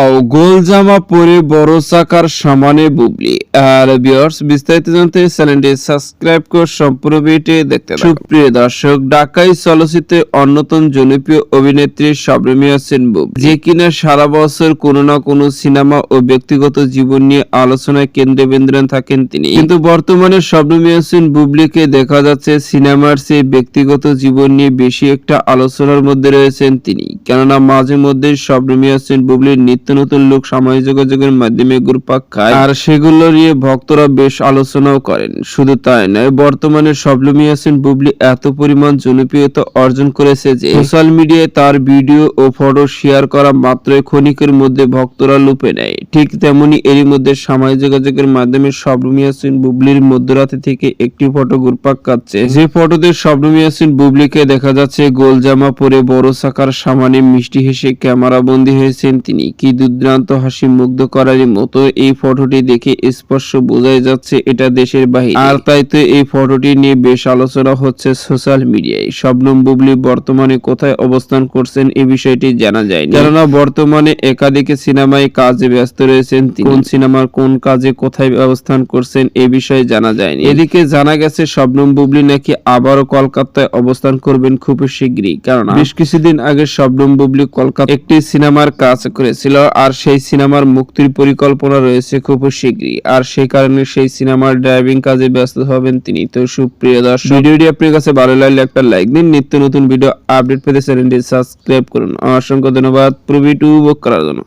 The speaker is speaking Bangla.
ওয়াও গোল জামা পরে বড় চাকার সমানে বুবলি। আর ভিউয়ার্স বিস্তারিত জানতে চ্যানেলটি সাবস্ক্রাইব করে সম্পূর্ণ ভিডিওটি দেখতে সুপ্রিয় দর্শক ঢাকাই চলচ্চিত্রে অন্যতম জনপ্রিয় অভিনেত্রী শবনমী হোসেন বুব যে কিনা সারা বছর কোনো না কোনো সিনেমা ও ব্যক্তিগত জীবন নিয়ে আলোচনায় কেন্দ্রবিন্দুরে থাকেন তিনি। কিন্তু বর্তমানে শবনমী হোসেন বুবলিকে দেখা যাচ্ছে সিনেমার চেয়ে ব্যক্তিগত জীবন নিয়ে বেশি একটা আলোচনার মধ্যে রয়েছেন তিনি। কেননা মাঝে মধ্যে শবনমী হোসেন বুবলির নিত্য নতুন লোক সামাজিক যোগাযোগের মাধ্যমে ঘুরপাক খায়। আর সেগুলো নিয়ে ভক্তরা বেশ আলোচনাও করেন। শুধু তাই নয়, বর্তমানে শবনমী হোসেন বুবলি এত পরিমাণ জনপ্রিয়তা অর্জন করেছে যে সোশ্যাল মিডিয়ায় তার ভিডিও ও ফটো শেয়ার করা মাত্রই ক্ষণিকের মধ্যে ভক্তরা লুপে নেয়। ঠিক তেমনি এরই মধ্যে সামাজিক যোগাযোগের মাধ্যমে শবনমী হোসেন বুবলির মধ্যরাতে থেকে একটি ফটো ঘুরপাক খাচ্ছে। যে ফটোতে শবনমী হোসেন বুবলিকে দেখা যাচ্ছে গোল জামা পরে বড় সাকার সামানে মিষ্টি হেসে ক্যামেরা বন্দী হয়েছেন তিনি। কি দুর্দান্ত হাসি মুগ্ধ করারই মতো এই ফটোটি দেখে স্পষ্ট বোঝাই যাচ্ছে এটা দেশের বাহিরে আর তাই তো এই ফটোটি নিয়ে বেশ আলোচনা হচ্ছে সোশ্যাল মিডিয়ায়। শবনম বুবলি বর্তমানে কোথায় অবস্থান করছেন এই বিষয়টি জানা যায়নি। কেননা বর্তমানে একাধিক সিনেমায় কাজে ব্যস্ত রয়েছেন কোন সিনেমার কোন কাজে কোথায় অবস্থান করছেন এ বিষয়ে জানা যায়নি। এদিকে জানা গেছে, শবনম বুবলি নাকি আবারও কলকাতায় অবস্থান করবেন খুব শীঘ্রই। কারণ বেশ কিছুদিন আগে শবনম বুবলি কলকাতা একটি সিনেমার কাজ করেছিল। আর সেই সিনেমার মুক্তির পরিকল্পনা রয়েছে খুব শীঘ্রই। আর সেই কারণে সেই সিনেমার ড্রাইভিং কাজে ব্যস্ত হবেন তিনি। তো সুপ্রিয় দর্শক, ভিডিওটি আপনার কাছে ভালো লাগলে একটা লাইক দিন। নিত্য নতুন ভিডিও আপডেট পেতে চ্যানেলটি সাবস্ক্রাইব করুন। অসংখ্য ধন্যবাদ প্রবি টু বুক করার জন্য।